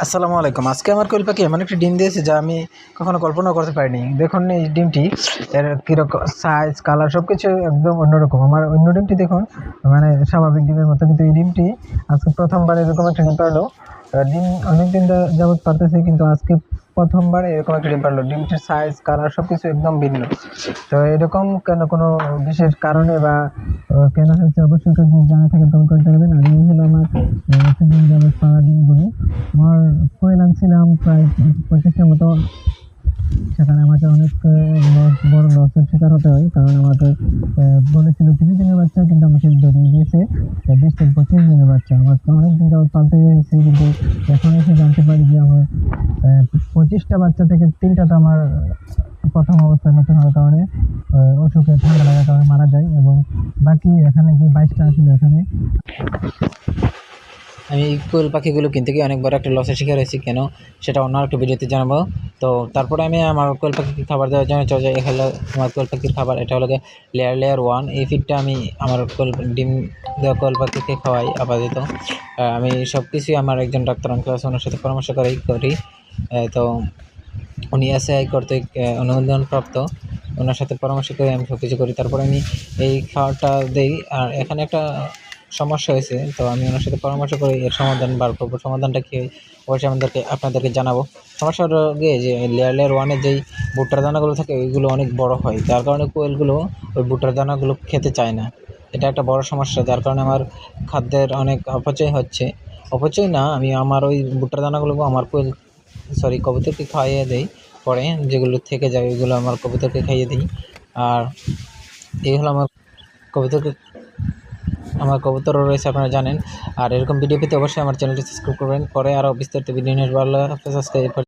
আসসালামু আলাইকুম। আজকে আমার কোয়েল পাখি এমন একটি ডিম দিয়েছে যা আমি কখনো কল্পনা করতে পারিনি। দেখুন এই ডিমটি, এর কীরকম সাইজ কালার সব কিছু একদম অন্যরকম। আমার অন্য ডিমটি দেখুন মানে স্বাভাবিক ডিমের মতো, কিন্তু এই ডিমটি আজকে প্রথমবার এরকম একটা ডিম পারল। ডিম অনেক দিন যা- যাবত পারতেছে, কিন্তু আজকে প্রথমবার এরকম একটা ডিম পারল। ডিমটির সাইজ কালার সব কিছু একদম ভিন্ন। তো এরকম কেন কোনো বিশেষ কারণে বা কেন হয়েছে? অবশ্যই যদি জানা থাকে কমেন্ট কোয়েল আনছিলাম প্রায় পঁচিশটার মতো সেখানে আমাকে অনেক বড় লসের শিকার হতে হয়। কারণ আমাকে বলেছিল তিরিশ দিনের বাচ্চা, কিন্তু আমাকে ধরিয়ে দিয়েছে। বিশ থেকে পঁচিশ দিনের বাচ্চা। আমাকে অনেক দিন যাবত পালতে হয়েছে, কিন্তু এখন এসে জানতে পারি যে আমার পঁচিশটা বাচ্চা থেকে তিনটা তো আমার প্রথম অবস্থায় নতুন হওয়ার কারণে অসুখে ঠান্ডা লাগার কারণে মারা যায়। এবং বাকি এখানে যে বাইশটা ছিল এখানে আমি কোয়েল পাখিগুলো কিনতে গিয়ে অনেক বড় একটা লসের শিকার হয়েছি কেন সেটা অন্য একটা ভিডিওতে জানাব। তো তারপরে আমি আমার কোয়েল পাখিকে খাবার দেওয়ার জন্য চলে যাই। এখানে আমার কোয়েল পাখির খাবার এটা হলো লেয়ার লেয়ার ওয়ান এই ফিডটা আমি আমার কোয়েল ডিম দেওয়া কোয়েল পাখিকে খাওয়াই আপাতত। আমি সব কিছুই আমার একজন ডাক্তার অঙ্কেল আছে ওনার সাথে পরামর্শ করেই করি। তো উনি এসআই কর্তৃক আহ, অনুমোদনপ্রাপ্ত। ওনার সাথে পরামর্শ করে আমি সব কিছু করি। তারপরে আমি এই খাবারটা দিই। আর এখানে একটা সমস্যা হয়েছে, তো আমি ওনার সাথে পরামর্শ করে এর সমাধান বার করব। সমাধানটা কী অবশ্যই আমাদেরকে, আপনাদেরকে জানাব। সমস্যা হলো গিয়ে যে লেয়ার লেয়ার ওয়ানের যেই ভুট্টার দানাগুলো থাকে, ওইগুলো অনেক বড় হয়। যার কারণে কোয়েলগুলো ওই ভুট্টার দানাগুলো খেতে চায় না। এটা একটা বড় সমস্যা, যার কারণে আমার খাদ্যের অনেক অপচয় হচ্ছে। অপচয় না, আমি আমার ওই ভুট্টার দানাগুলো আমার কোয়েল সরি কবুতরকে খাইয়ে দেই। পরে যেগুলো থেকে যায়, ওইগুলো আমার কবুতরকে খাইয়ে দিই। আর এই হলো আমার কবুতরকে আমার কবুতরও রয়েছে, আপনারা জানেন। আর এরকম ভিডিও পেতে অবশ্যই আমার চ্যানেলটি সাবস্ক্রাইব করবেন। পরে আরও বিস্তারিত ভিডিও নিয়ে ভালো সাবস্ক্রাইব